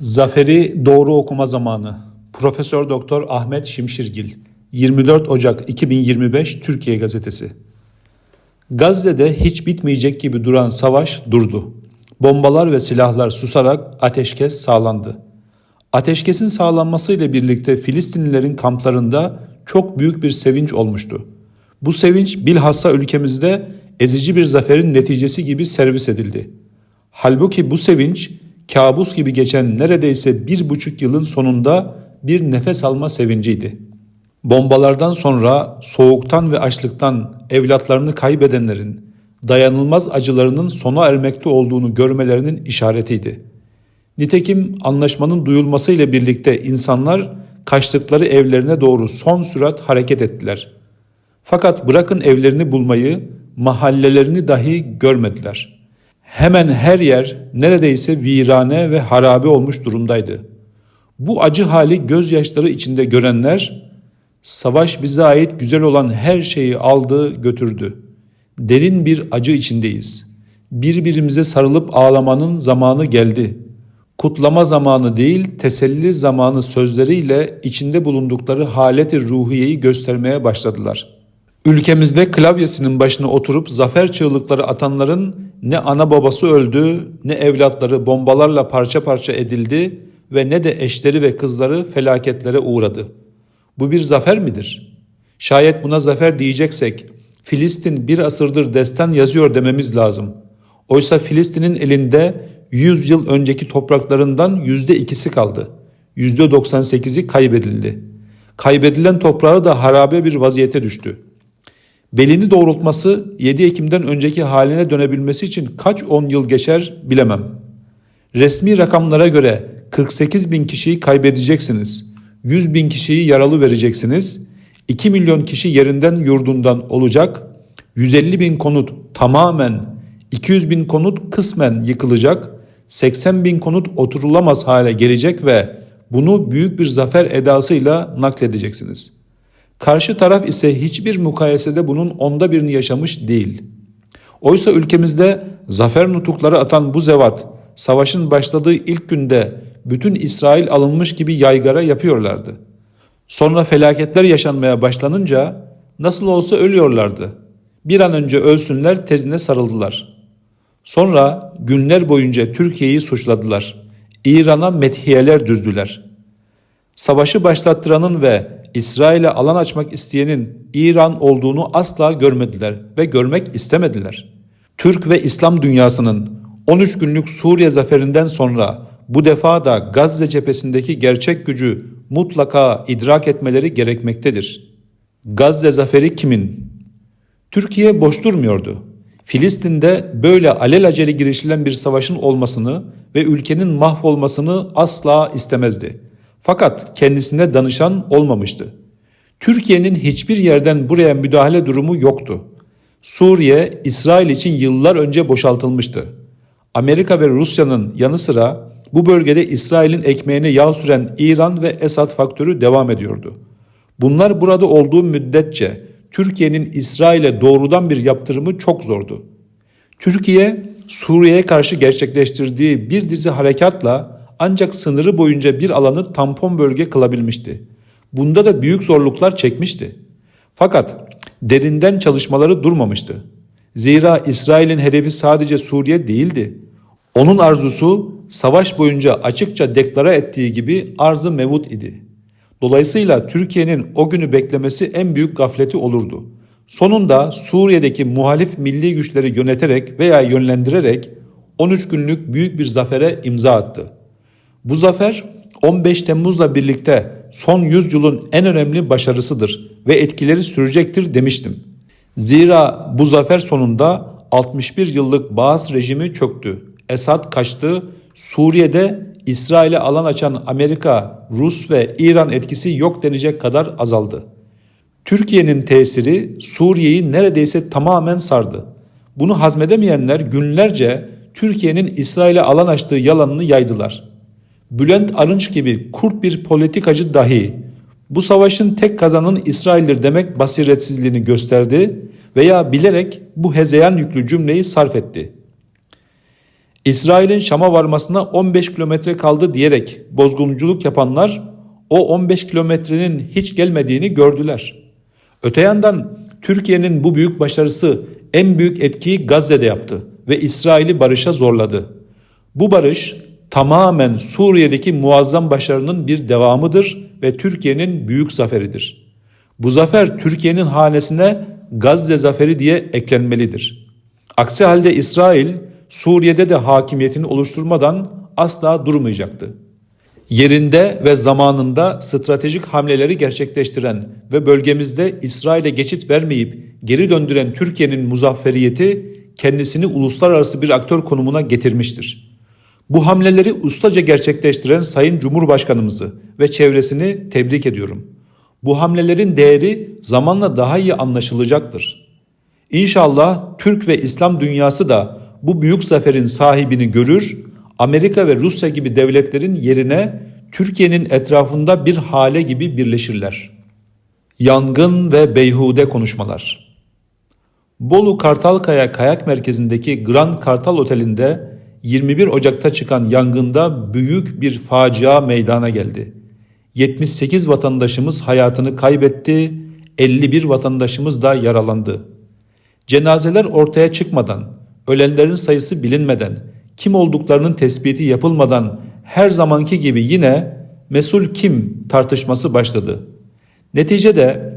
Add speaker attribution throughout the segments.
Speaker 1: Zaferi doğru okuma zamanı. Profesör Doktor Ahmet Şimşirgil. 24 Ocak 2025 Türkiye Gazetesi. Gazze'de hiç bitmeyecek gibi duran savaş durdu. Bombalar ve silahlar susarak ateşkes sağlandı. Ateşkesin sağlanmasıyla birlikte Filistinlilerin kamplarında çok büyük bir sevinç olmuştu. Bu sevinç bilhassa ülkemizde ezici bir zaferin neticesi gibi servis edildi. Halbuki bu sevinç kabus gibi geçen neredeyse bir buçuk yılın sonunda bir nefes alma sevinciydi. Bombalardan sonra soğuktan ve açlıktan evlatlarını kaybedenlerin dayanılmaz acılarının sona ermekte olduğunu görmelerinin işaretiydi. Nitekim anlaşmanın duyulmasıyla birlikte insanlar kaçtıkları evlerine doğru son sürat hareket ettiler. Fakat bırakın evlerini bulmayı, mahallelerini dahi görmediler. Hemen her yer neredeyse virane ve harabe olmuş durumdaydı. Bu acı hali gözyaşları içinde görenler, savaş bize ait güzel olan her şeyi aldı, götürdü. Derin bir acı içindeyiz. Birbirimize sarılıp ağlamanın zamanı geldi. Kutlama zamanı değil, teselli zamanı sözleriyle içinde bulundukları haleti ruhiyeyi göstermeye başladılar.'' Ülkemizde klavyesinin başına oturup zafer çığlıkları atanların ne ana babası öldü, ne evlatları bombalarla parça parça edildi ve ne de eşleri ve kızları felaketlere uğradı. Bu bir zafer midir? Şayet buna zafer diyeceksek Filistin bir asırdır destan yazıyor dememiz lazım. Oysa Filistin'in elinde 100 yıl önceki topraklarından yüzde ikisi kaldı. Yüzde 98'i kaybedildi. Kaybedilen toprağı da harabe bir vaziyete düştü. Belini doğrultması 7 Ekim'den önceki haline dönebilmesi için kaç on yıl geçer bilemem. Resmi rakamlara göre 48 bin kişiyi kaybedeceksiniz. 100 bin kişiyi yaralı vereceksiniz. 2 milyon kişi yerinden yurdundan olacak. 150 bin konut tamamen, 200 bin konut kısmen yıkılacak. 80 bin konut oturulamaz hale gelecek ve bunu büyük bir zafer edasıyla nakledeceksiniz.'' Karşı taraf ise hiçbir mukayesede bunun onda birini yaşamış değil. Oysa ülkemizde zafer nutukları atan bu zevat, savaşın başladığı ilk günde bütün İsrail alınmış gibi yaygara yapıyorlardı. Sonra felaketler yaşanmaya başlanınca nasıl olsa ölüyorlardı. Bir an önce ölsünler tezine sarıldılar. Sonra günler boyunca Türkiye'yi suçladılar. İran'a methiyeler düzdüler. Savaşı başlattıranın ve İsrail'e alan açmak isteyenin İran olduğunu asla görmediler ve görmek istemediler. Türk ve İslam dünyasının 13 günlük Suriye zaferinden sonra bu defa da Gazze cephesindeki gerçek gücü mutlaka idrak etmeleri gerekmektedir. Gazze zaferi kimin? Türkiye boş durmuyordu. Filistin'de böyle alelacele girişilen bir savaşın olmasını ve ülkenin mahvolmasını asla istemezdi. Fakat kendisine danışan olmamıştı. Türkiye'nin hiçbir yerden buraya müdahale durumu yoktu. Suriye, İsrail için yıllar önce boşaltılmıştı. Amerika ve Rusya'nın yanı sıra bu bölgede İsrail'in ekmeğine yağ süren İran ve Esad faktörü devam ediyordu. Bunlar burada olduğu müddetçe Türkiye'nin İsrail'e doğrudan bir yaptırımı çok zordu. Türkiye, Suriye'ye karşı gerçekleştirdiği bir dizi harekatla ancak sınırı boyunca bir alanı tampon bölge kılabilmişti. Bunda da büyük zorluklar çekmişti. Fakat derinden çalışmaları durmamıştı. Zira İsrail'in hedefi sadece Suriye değildi. Onun arzusu savaş boyunca açıkça deklara ettiği gibi arzı mevut idi. Dolayısıyla Türkiye'nin o günü beklemesi en büyük gafleti olurdu. Sonunda Suriye'deki muhalif milli güçleri yöneterek veya yönlendirerek 13 günlük büyük bir zafere imza attı. Bu zafer 15 Temmuz'la birlikte son yüzyılın en önemli başarısıdır ve etkileri sürecektir demiştim. Zira bu zafer sonunda 61 yıllık Baas rejimi çöktü. Esad kaçtı. Suriye'de İsrail'e alan açan Amerika, Rus ve İran etkisi yok denecek kadar azaldı. Türkiye'nin tesiri Suriye'yi neredeyse tamamen sardı. Bunu hazmedemeyenler günlerce Türkiye'nin İsrail'e alan açtığı yalanını yaydılar. Bülent Arınç gibi kurt bir politikacı dahi bu savaşın tek kazanın İsrail'dir demek basiretsizliğini gösterdi veya bilerek bu hezeyan yüklü cümleyi sarf etti. İsrail'in Şam'a varmasına 15 kilometre kaldı diyerek bozgunculuk yapanlar o 15 kilometrenin hiç gelmediğini gördüler. Öte yandan Türkiye'nin bu büyük başarısı en büyük etkiyi Gazze'de yaptı ve İsrail'i barışa zorladı. Bu barış tamamen Suriye'deki muazzam başarının bir devamıdır ve Türkiye'nin büyük zaferidir. Bu zafer Türkiye'nin hanesine Gazze zaferi diye eklenmelidir. Aksi halde İsrail Suriye'de de hakimiyetini oluşturmadan asla durmayacaktı. Yerinde ve zamanında stratejik hamleleri gerçekleştiren ve bölgemizde İsrail'e geçit vermeyip geri döndüren Türkiye'nin muzafferiyeti kendisini uluslararası bir aktör konumuna getirmiştir. Bu hamleleri ustaca gerçekleştiren Sayın Cumhurbaşkanımızı ve çevresini tebrik ediyorum. Bu hamlelerin değeri zamanla daha iyi anlaşılacaktır. İnşallah Türk ve İslam dünyası da bu büyük zaferin sahibini görür, Amerika ve Rusya gibi devletlerin yerine Türkiye'nin etrafında bir hale gibi birleşirler. Yangın ve beyhude konuşmalar. Bolu Kartalkaya Kayak Merkezi'ndeki Grand Kartal Oteli'nde 21 Ocak'ta çıkan yangında büyük bir facia meydana geldi. 78 vatandaşımız hayatını kaybetti, 51 vatandaşımız da yaralandı. Cenazeler ortaya çıkmadan, ölenlerin sayısı bilinmeden, kim olduklarının tespiti yapılmadan her zamanki gibi yine mesul kim tartışması başladı. Neticede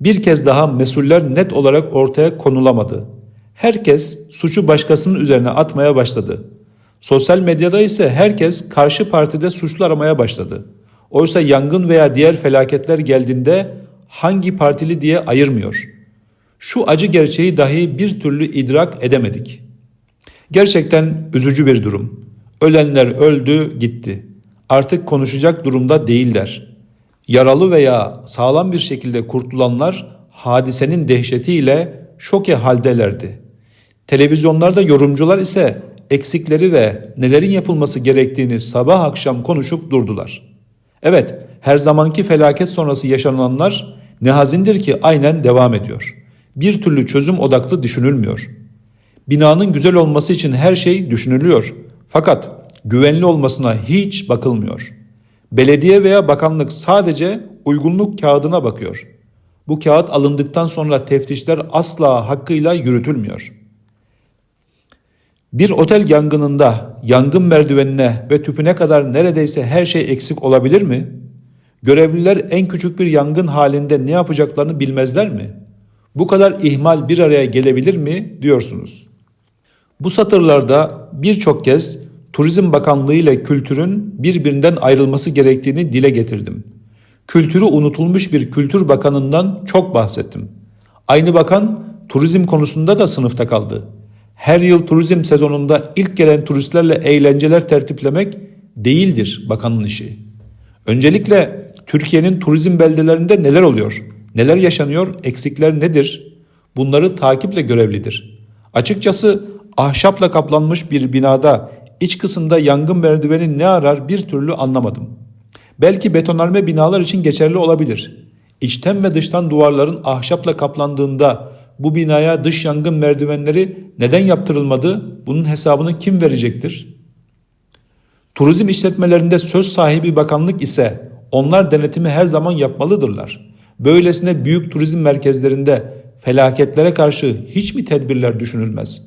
Speaker 1: bir kez daha mesuller net olarak ortaya konulamadı. Herkes suçu başkasının üzerine atmaya başladı. Sosyal medyada ise herkes karşı partide suçlu aramaya başladı. Oysa yangın veya diğer felaketler geldiğinde hangi partili diye ayırmıyor. Şu acı gerçeği dahi bir türlü idrak edemedik. Gerçekten üzücü bir durum. Ölenler öldü, gitti. Artık konuşacak durumda değiller. Yaralı veya sağlam bir şekilde kurtulanlar hadisenin dehşetiyle şoke haldelerdi. Televizyonlarda yorumcular ise eksikleri ve nelerin yapılması gerektiğini sabah akşam konuşup durdular. Evet, her zamanki felaket sonrası yaşananlar ne hazindir ki aynen devam ediyor. Bir türlü çözüm odaklı düşünülmüyor. Binanın güzel olması için her şey düşünülüyor. Fakat güvenli olmasına hiç bakılmıyor. Belediye veya bakanlık sadece uygunluk kağıdına bakıyor. Bu kağıt alındıktan sonra teftişler asla hakkıyla yürütülmüyor. Bir otel yangınında yangın merdivenine ve tüpüne kadar neredeyse her şey eksik olabilir mi? Görevliler en küçük bir yangın halinde ne yapacaklarını bilmezler mi? Bu kadar ihmal bir araya gelebilir mi diyorsunuz. Bu satırlarda birçok kez Turizm Bakanlığı ile kültürün birbirinden ayrılması gerektiğini dile getirdim. Kültürü unutulmuş bir kültür bakanından çok bahsettim. Aynı bakan turizm konusunda da sınıfta kaldı. Her yıl turizm sezonunda ilk gelen turistlerle eğlenceler tertiplemek değildir bakanın işi. Öncelikle Türkiye'nin turizm beldelerinde neler oluyor? Neler yaşanıyor? Eksikler nedir? Bunları takiple görevlidir. Açıkçası ahşapla kaplanmış bir binada iç kısımda yangın merdiveni ne arar bir türlü anlamadım. Belki betonarme binalar için geçerli olabilir. İçten ve dıştan duvarların ahşapla kaplandığında bu binaya dış yangın merdivenleri neden yaptırılmadı? Bunun hesabını kim verecektir? Turizm işletmelerinde söz sahibi bakanlık ise onlar denetimi her zaman yapmalıdırlar. Böylesine büyük turizm merkezlerinde felaketlere karşı hiç mi tedbirler düşünülmez?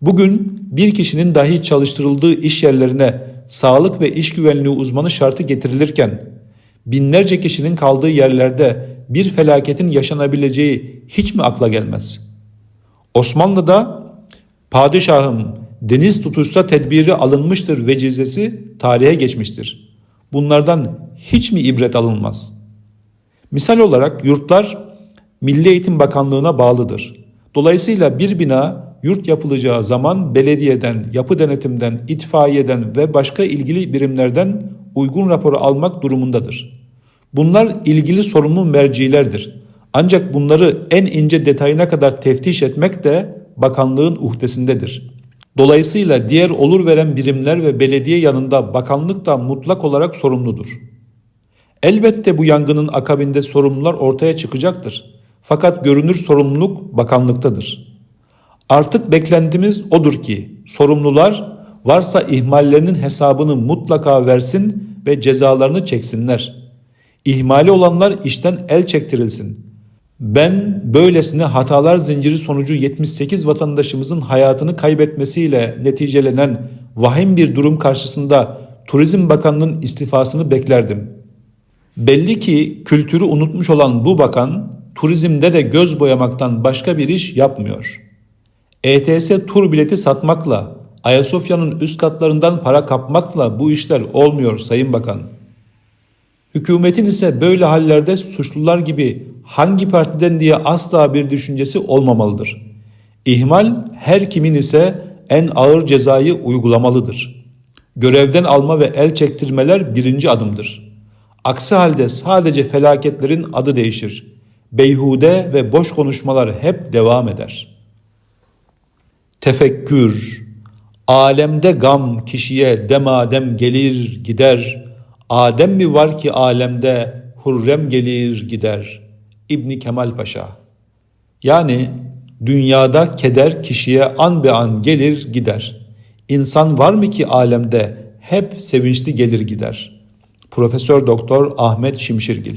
Speaker 1: Bugün bir kişinin dahi çalıştırıldığı iş yerlerine sağlık ve iş güvenliği uzmanı şartı getirilirken binlerce kişinin kaldığı yerlerde bir felaketin yaşanabileceği hiç mi akla gelmez? Osmanlı'da padişahım deniz tutuşsa tedbiri alınmıştır vecizesi tarihe geçmiştir. Bunlardan hiç mi ibret alınmaz? Misal olarak yurtlar Milli Eğitim Bakanlığı'na bağlıdır. Dolayısıyla bir bina yurt yapılacağı zaman belediyeden, yapı denetimden, itfaiyeden ve başka ilgili birimlerden uygun raporu almak durumundadır. Bunlar ilgili sorumlu mercilerdir. Ancak bunları en ince detayına kadar teftiş etmek de bakanlığın uhdesindedir. Dolayısıyla diğer olur veren birimler ve belediye yanında bakanlık da mutlak olarak sorumludur. Elbette bu yangının akabinde sorumlular ortaya çıkacaktır. Fakat görünür sorumluluk bakanlıktadır. Artık beklentimiz odur ki sorumlular varsa ihmallerinin hesabını mutlaka versin ve cezalarını çeksinler. İhmali olanlar işten el çektirilsin. Ben böylesine hatalar zinciri sonucu 78 vatandaşımızın hayatını kaybetmesiyle neticelenen vahim bir durum karşısında Turizm Bakanı'nın istifasını beklerdim. Belli ki kültürü unutmuş olan bu bakan turizmde de göz boyamaktan başka bir iş yapmıyor. ETS tur bileti satmakla, Ayasofya'nın üst katlarından para kapmakla bu işler olmuyor Sayın Bakan. Hükümetin ise böyle hallerde suçlular gibi hangi partiden diye asla bir düşüncesi olmamalıdır. İhmal her kimin ise en ağır cezayı uygulamalıdır. Görevden alma ve el çektirmeler birinci adımdır. Aksi halde sadece felaketlerin adı değişir. Beyhude ve boş konuşmalar hep devam eder. Tefekkür, alemde gam kişiye demadem gelir gider. Adem mi var ki alemde hurrem gelir gider. İbni Kemal Paşa. Yani dünyada keder kişiye an be an gelir gider. İnsan var mı ki alemde hep sevinçli gelir gider. Profesör Doktor Ahmet Şimşirgil